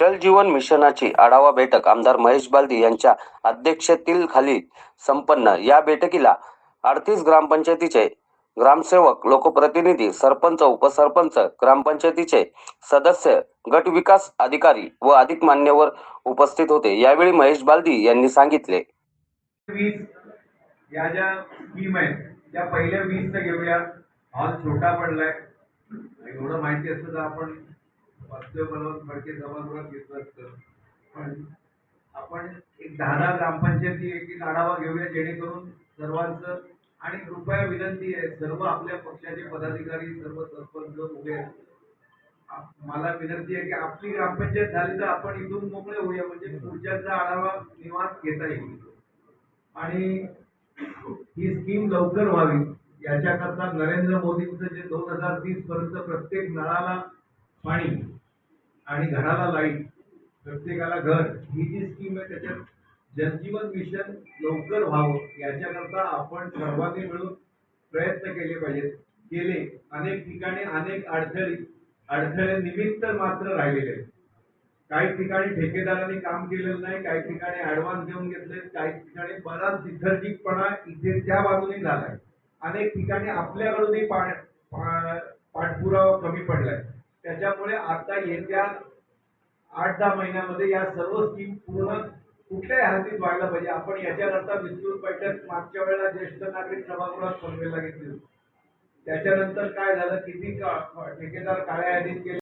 जल जीवन मिशनाची आढावा बैठक आमदार महेश बालदी यांच्या अध्यक्षतेतील खाली संपन्न. या बैठकीला अडतीस ग्रामपंचायतीचे ग्रामसेवक लोकप्रतिनिधी सरपंच उपसरपंच ग्रामपंचायतीचे सदस्य गट विकास अधिकारी व अधिक मान्यवर उपस्थित होते. यावेळी महेश बालदी यांनी सांगितले. या ज्या स्कीम आहेत त्या पहिल्या वीसचं घेऊया. हॉल छोटा पडलाय. एवढं माहिती असतं तर आपण वास्तव बनवून फडके सभागृहात घेतलं असतं. पण आपण एक दहा दहा ग्रामपंचायती एक एक आढावा घेऊया जेणेकरून सर्वांचं आणि कृपया विनंती आहे सर्व आपल्या पक्षाचे पदाधिकारी सर्व सरपंच उभे मला विनंती आहे की आपली ग्रामपंचायत झाली तर आपण इथून मोकळे होऊया म्हणजे पुढच्याचा आढावा निवास घेता येईल. आणि ही स्कीम लवकर व्हावी याच्याकरता नरेंद्र मोदींचं जे दोन हजार तीस पर्यंत प्रत्येक नळाला पाणी आणि घराला लाइट प्रत्येकाला घर ही जी स्कीम आहे त्याच्यात जलजीवन मिशन लवकर व्हावं याच्याकरता आपण सर्वांनी मिळून प्रयत्न केले पाहिजेत. केले. अनेक ठिकाणी अनेक अडथळे अडथळे निमित्त मात्र राहिलेले आहेत. काही ठिकाणी ठेकेदारांनी काम केलेलं नाही काही ठिकाणी ऍडव्हान्स देऊन घेतले काही ठिकाणी बराच जिथर्जिकपणा इथे त्या बाजूने झालाय. अनेक ठिकाणी आपल्याकडूनही पाठपुरावा कमी पडलाय. त्याच्यामुळे आता येत्या आठ दहा महिन्यामध्ये या सर्व स्कीम पूर्ण कुठल्याही हातीत व्हायला पाहिजे. आपण याच्याकरता विस्तृत बैठक मागच्या वेळेला ज्येष्ठ नागरिक सभागृहात पनवेलला घेतली होती. त्याच्यानंतर काय झालं? किती ठेकेदार काळ्या यादीत गेले?